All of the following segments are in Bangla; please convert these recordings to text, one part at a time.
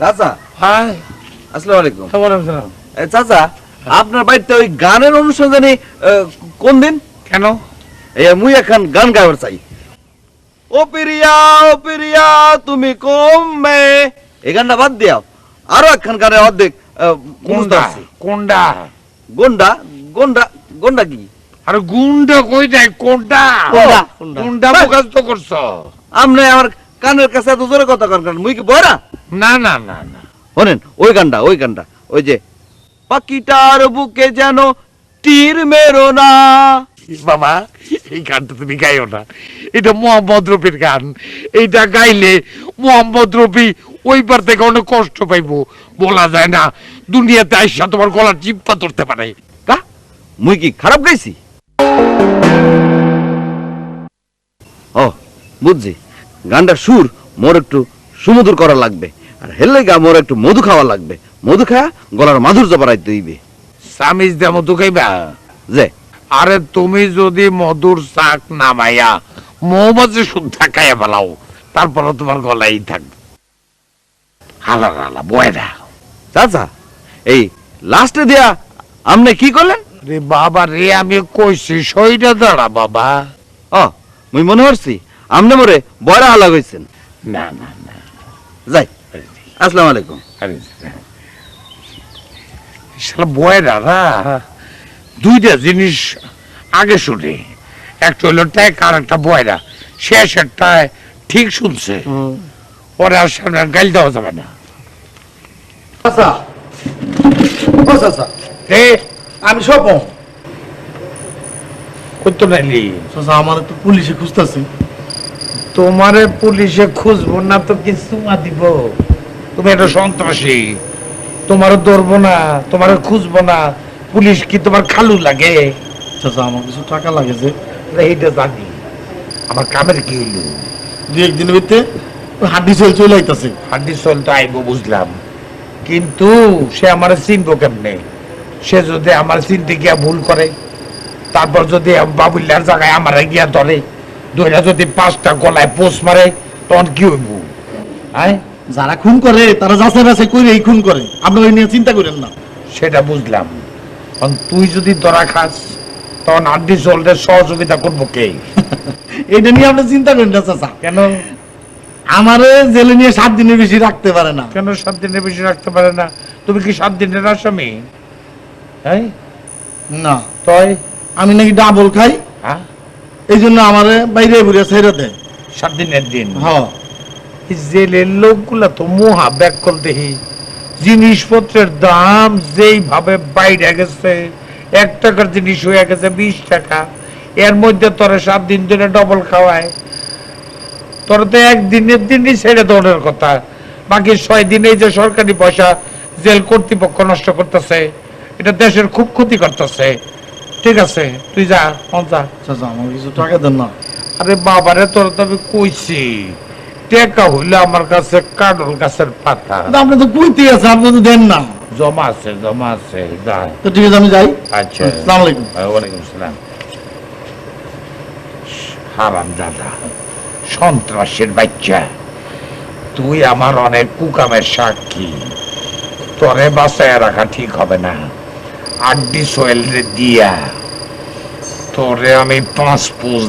চাচা। আসসালামু আলাইকুম। ওয়ালাইকুম সালাম। চাচা আপনার বাড়িতে ওই গানের অনুষ্ঠান জানি কোন দিন? কেন? এই মুই এখন গান গাইবার চাই। ও পিরিয়া ও পিরিয়া তুমি কমবে এই গানটা বাদ দিয়াও। আরও একখান গানের অর্ধেক কোনটা। গন্ডা গন্ডা। গন্ডা? কি? আরে গুন্ডা কই যায়? কোনটা? কোনটা? মুখস্থ করছ? আপনি আমার কানের কাছে এত জোরে কথা কন মুই কি বয়রা না না না না। শোনেন ওই গানটা ওই গানটা ওই যে পাখিটার বুকে যেন তীর মেরো না। বাবা এই গানটা তুমি গাইও না। এটা মোহাম্মদ রফির গান। এইটা গাইলে মোহাম্মদ রফি ওই পার থেকে অনেক কষ্ট পাইবো। বলা যায় না দুনিয়াতে আইসা তোমার গলার চিপ্পা ধরতে পারে। কা? মুই কি খারাপ গাইছি? ও বুঝছি। গানটার সুর মোর একটু সুমধুর করা লাগবে। আর হেললে গা মোর একটু মধু খাওয়া লাগবে। মধু খাওয়া গলার মাধুর্য বাড়াইতে হইবে সামিজ দেমো তো খাইবা? যে? আরে তুমি যদি মধুর শাক নামাইয়া মৌমাছি শুদ্ধা খাইয়া ফেলাও তারপরে তোমার গলাই থাকবে হালা হালা বয়রা চাচা এই লাস্টে দিয়া আপনি কি করলেন? রে বাবা রে আমি কইছি সইটা দাঁড়া বাবা। ও মুই মনে করছি আপনি মোরে বয়রা হালা হইছেন। না না না। যাই। আসসালামু আলাইকুম। আরে শালা বয়রা না। দুইটা জিনিস আগে শুনে। একটা হইল ট্যাক আর একটা বয়রা। শেষ একটা ঠিক শুনছে। পরে আর সামনে গাইল দেওয়া যাবে না। চাচা ও চাচা আমি স্বপন করতো নাইলি? আমার তো পুলিশে খুঁজতেছে। তোমারে পুলিশে খুঁজবো না তো কিছু মা দিব? তুমি একটা সন্ত্রাসী। তোমারও ধরবো না তোমারে খুঁজবো না। পুলিশ কি তোমার খালু লাগে? চাচা আমার কিছু টাকা লাগে যে এইটা জানি। আমার কামের কি হইল? দু একদিনের ভিতরে হাড্ডি সেল চলে আইতাছে। হাড্ডি চল তো আইবো বুঝলাম। কিন্তু সে আমার চিনবো কেমনে? সে যদি আমার চিনতে গিয়া ভুল করে তারপর যদি বাবুল্লার জায়গায় আমার গিয়া ধরে ধরে যদি পাঁচটা গলায় পোষ মারে তখন কি হইব? হ্যাঁ যারা খুন করে তারা যাচাই বাছাই করে এই খুন করে। আপনি ওই নিয়ে চিন্তা করেন না। সেটা বুঝলাম। কারণ তুই যদি ধরা খাস তখন আড্ডি চলতে সহযোগিতা করব কে? এটা নিয়ে আপনি চিন্তা করেন না চাচা। কেন? আমারে জেলে নিয়ে সাত দিনের বেশি রাখতে পারে না। কেন সাত দিনের বেশি রাখতে পারে না? তুমি কি সাত দিনের আসামি? হ্যাঁ না। তয়? আমি নাকি ডাবল খাই। এই জন্য আমারে বাইরে ঘুরে ছেড়ে দেয়। সাত দিনের দিন। হ্যাঁ। জেলের লোকগুলা তো মহা ব্যাকল দেহি। জিনিসপত্রের দাম যেইভাবে বাইরে গেছে এক টাকার জিনিস হয়ে গেছে বিশ টাকা। এর মধ্যে তোরা সাত দিন ধরে ডবল খাওয়ায়। তোরা তো একদিনের দিনই ছেড়ে দৌড়ের কথা। বাকি ছয় দিনে যে সরকারি পয়সা জেল কর্তৃপক্ষ নষ্ট করতেছে এটা দেশের খুব ক্ষতি করতেছে। ঠিক আছে তুই যা যা চাচা আমার কিছু টাকা দেন না। আরে বাবারে তোর তো আমি কইছি টেকা হইলে আমার কাছে কাডল গাছের পাতা। আপনি তো কইতে আছে আপনি তো দেন না। জমা আছে জমা আছে যা। তো ঠিক আছে আমি যাই। আচ্ছা। আসসালামু আলাইকুম। ওয়ালাইকুম সালাম। হারাম দাদা সন্ত্রাসের বাচ্চা। তুই আমার অনেক কুকামের সাক্ষী। তোরে বাসায় রাখা ঠিক হবে না। আড্ডি সোয়েল দিয়া তোরে আমি পাঁচ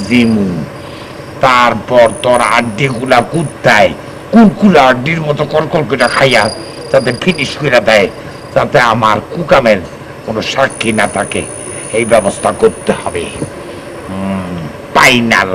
দিমু। তারপর তোর আড্ডি গুলা কুত্তায় কুলকুলা আড্ডির মতো কলকল করে খাইয়া যাতে ফিনিশ করে দেয়, যাতে আমার কুকামের কোনো সাক্ষী না থাকে। এই ব্যবস্থা করতে হবে। পাইনাল